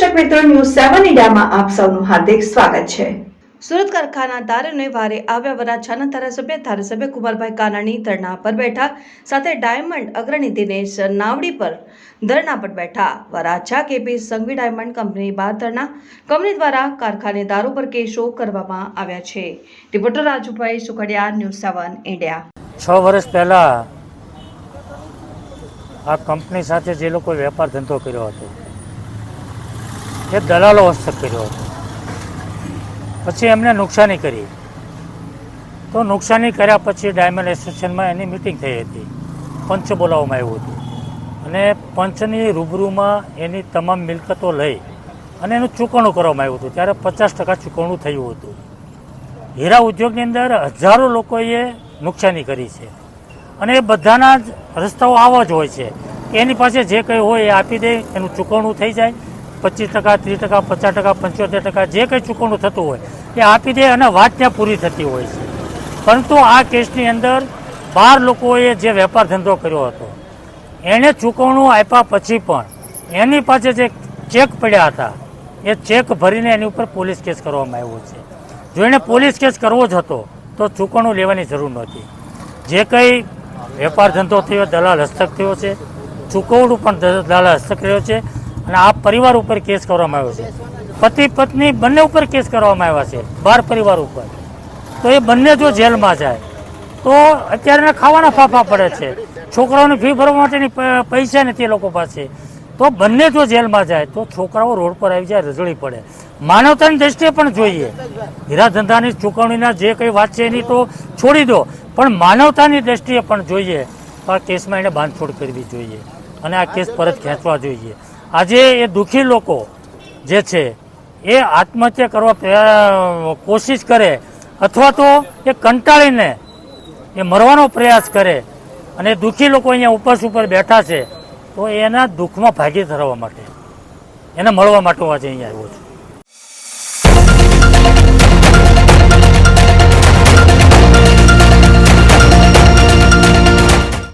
મિત્રો ન્યૂઝ સેવન ઇન્ડિયામાં આપ સૌનું હાર્દિક સ્વાગત છે. સુરત કારખાનાદારોને વારે આવ્યા વરાછાના ધારાસભ્ય ધારાસભ્ય કુમારભાઈ કાનાણી ધરણા પર બેઠા સાથે ડાયમંડ અગ્રણી દિનેશ નાવડી પર ધરણા પર બેઠા. Varachha KP Sanghavi diamond company બહાર ધરણા. કંપની દ્વારા કારખાનેદારો પર કેસો કરવામાં આવ્યા છે. Reporter Rajubhai Sukhadia news seven India છ વર્ષ પહેલાં આ કંપની સાથે જે લોકો વેપાર ધંધો કર્યો હતો એ દલાલો હસ્તક કર્યો હતો. પછી એમને નુકસાની કરી. તો નુકસાની કર્યા પછી ડાયમંડ એસોસિએશનમાં એની મિટિંગ થઈ હતી. પંચ બોલાવવામાં આવ્યું હતું. અને પંચની રૂબરૂમાં એની તમામ મિલકતો લઈ અને એનું ચૂકવણું કરવામાં આવ્યું હતું. ત્યારે પચાસ ટકા ચૂકવણું થયું હતું. હીરા ઉદ્યોગની અંદર હજારો લોકોએ નુકસાની કરી છે. અને એ બધાના જ રસ્તાઓ આવા જ હોય છે. એની પાસે જે કંઈ હોય એ આપી દે, એનું ચૂકવણું થઈ જાય. પચીસ ટકા, ત્રીસ ટકા, પચાસ ટકા, પંચોતેર ટકા જે કંઈ ચૂકવણું થતું હોય, એ આપી દે અને વાત ત્યાં પૂરી થતી હોય છે. પરંતુ આ કેસની અંદર બાર લોકોએ જે વેપાર ધંધો કર્યો હતો એણે ચૂકવણું આપ્યા પછી પણ એની પાસે જે ચેક પડ્યા હતા, એ ચેક ભરીને એની ઉપર પોલીસ કેસ કરવામાં આવ્યો છે. જો એણે પોલીસ કેસ કરવો જ હતો, તો ચૂકવણું લેવાની જરૂર નહોતી. જે કંઈ વેપાર ધંધો થયો, દલાલ હસ્તક થયો છે, ચૂકવણું પણ દલાલ હસ્તક રહ્યો છે અને આ પરિવાર ઉપર કેસ કરવામાં આવ્યો છે. પતિ, પત્ની બંને ઉપર કેસ કરવામાં આવ્યા છે, બાર પરિવાર ઉપર. તો એ બંને જો જેલમાં જાય, તો અત્યારે ખાવાના ફાફા પડે છે. છોકરાઓની ફી ભરવા માટેની પૈસા નથી એ લોકો પાસે. તો બંને જો જેલમાં જાય, તો છોકરાઓ રોડ પર આવી જાય રજળી પડે. માનવતાની દ્રષ્ટિએ પણ જોઈએ. હીરા ધંધાની ચૂકવણીના જે કંઈ વાત છે એની તો છોડી દો. પણ માનવતાની દ્રષ્ટિએ પણ જોઈએ. તો આ કેસમાં એને બાંધછોડ કરવી જોઈએ. અને આ કેસ પરત ખેંચવા જોઈએ. આજે એ દુઃખી લોકો જે છે, એ આત્મહત્યા કરવા કોશિશ કરે અથવા તો એ કંટાળીને એ મરવાનો પ્રયાસ કરે અને દુઃખી લોકો અહીંયા ઉપર ઉપર બેઠા છે, તો એના દુઃખમાં ભાગી થવા માટે, એને મળવા માટે આજે અહીંયા આવ્યો છું.